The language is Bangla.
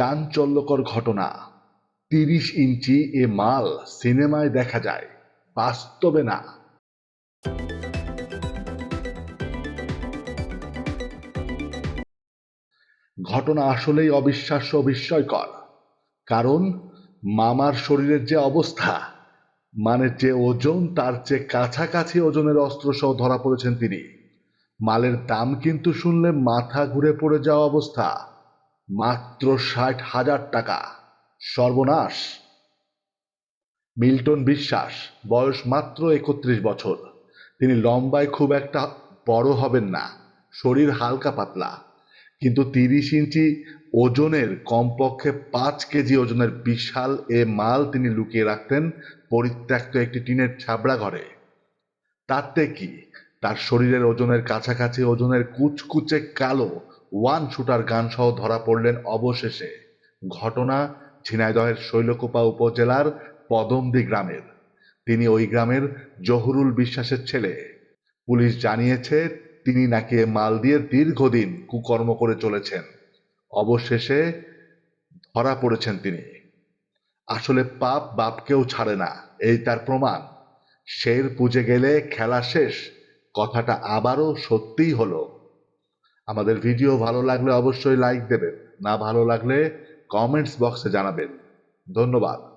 চাঞ্চল্যকর ঘটনা। তিরিশ ইঞ্চি এ মাল সিনেমায় দেখা যায়, বাস্তবে না। ঘটনা আসলেই অবিশ্বাস্য বিস্ময়কর, কারণ মামার শরীরের যে অবস্থা মানে যে ওজন তার চেয়ে কাছাকাছি ওজনের অস্ত্র অস্ত্রসহ ধরা পড়েছেন তিনি। মালের দাম কিন্তু শুনলে মাথা ঘুরে পড়ে যাওয়া অবস্থা। মাত্র ষাট হাজার টাকা। সর্বনাশ। মিল্টন বিশ্বাস, বয়স মাত্র একত্রিশ বছর। তিনি লম্বায় খুব একটা বড় হবেন না। শরীর হালকা পাতলা। কিন্তু তিরিশ ইঞ্চি ওজনের কমপক্ষে পাঁচ কেজি ওজনের বিশাল এ মাল তিনি লুকিয়ে রাখতেন পরিত্যক্ত একটি টিনের ছাবড়া ঘরে। তাতে কি? তার শরীরের ওজনের কাছাকাছি ওজনের কুচকুচে কালো ওয়ান শুটার গান সহ ধরা পড়লেন অবশেষে। ঘটনা ঝিনাইদহের শৈলকুপা উপজেলার পদমদি গ্রামের। তিনি ওই গ্রামের জহুরুল বিশ্বাসের ছেলে। পুলিশ জানিয়েছে, তিনি নাকি মাল দিয়ে দীর্ঘদিন কুকর্ম করে চলেছেন। অবশেষে ধরা পড়েছেন তিনি। আসলে পাপ বাপকেও ছাড়ে না, এই তার প্রমাণ। শের পুজে গেলে খেলা শেষ, কথাটা আবারও সত্যিই হলো। আমাদের ভিডিও ভালো লাগলে অবশ্যই লাইক দেবেন না ভালো লাগলে কমেন্টস বক্সে জানাবেন। ধন্যবাদ।